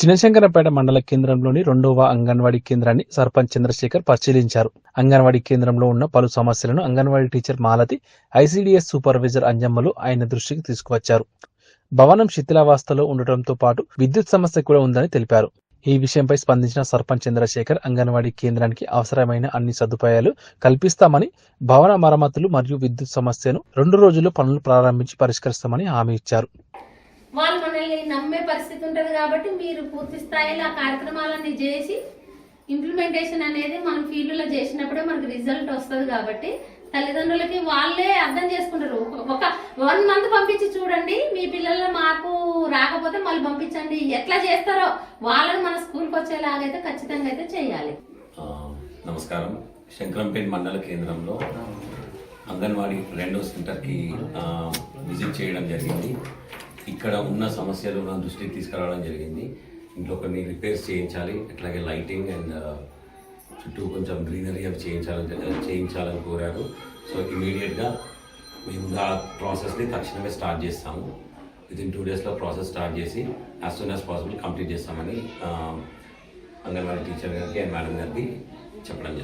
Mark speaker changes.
Speaker 1: చినశంకరపేట మండల కేంద్రంలోని రెండవ అంగన్వాడీ కేంద్రాన్ని సర్పంచ్ చంద్రశేఖర్ పరిశీలించారు. అంగన్వాడీ కేంద్రంలో ఉన్న పలు సమస్యలను Anganwadi teacher Malathi ICDS supervisor అంజమ్మలు ఆయన దృష్టికి తీసుకువచ్చారు. భవనం శిథిలావస్థలో ఉండటంతో పాటు విద్యుత్ సమస్య కూడా ఉందని తెలిపారు. ఈ విషయంపై స్పందించిన సర్పంచ్ చంద్రశేఖర్ అంగన్వాడీ కేంద్రానికి అవసరమైన అన్ని సదుపాయాలు కల్పిస్తామని భవన మరమ్మతులు మరియు విద్యుత్ సమస్యను రెండు రోజుల్లో పనులు ప్రారంభించి పరిష్కరిస్తామని హామీ ఇచ్చారు.
Speaker 2: వాళ్ళు మనల్ని నమ్మే పరిస్థితి ఉంటుంది కాబట్టి మీరు పూర్తి స్థాయిలో ఆ కార్యక్రమాలన్నీ చేసి ఇంప్లిమెంటేషన్ అనేది మనం ఫీల్డ్లో చేసినప్పుడే మనకు రిజల్ట్ వస్తుంది కాబట్టి తల్లిదండ్రులకి వాళ్ళే అర్థం చేసుకుంటారు. ఒక- వన్ మంత్ పంపించి చూడండి మీ పిల్లల మార్పు రాకపోతే మళ్ళీ పంపించండి. ఎట్లా చేస్తారో వాళ్ళని మన స్కూల్కి వచ్చేలాగైతే ఖచ్చితంగా అయితే చేయాలి.
Speaker 3: నమస్కారం. శంకరంపేట మండల కేంద్రంలో అంగన్వాడీ రెండో సెంటర్కి విజిట్ చేయడం జరిగింది. ఇక్కడ ఉన్న సమస్యలు నా దృష్టికి తీసుకురావడం జరిగింది. ఇంట్లో కొన్ని రిపేర్స్ చేయించాలి. అట్లాగే లైటింగ్ అండ్ uh, చుట్టూ కొంచెం గ్రీనరీ అవి చేయించాలని చేయించాలని కోరారు. సో ఇమీడియట్గా మేము ఆ ప్రాసెస్ని తక్షణమే స్టార్ట్ చేస్తాము. విత్ ఇన్ టూ డేస్లో ప్రాసెస్ స్టార్ట్ చేసి as soon as possible complete చేస్తామని um, అంగన్వాడీ టీచర్ గారికి అండ్ మేడం గారికి చెప్పడం జరిగింది.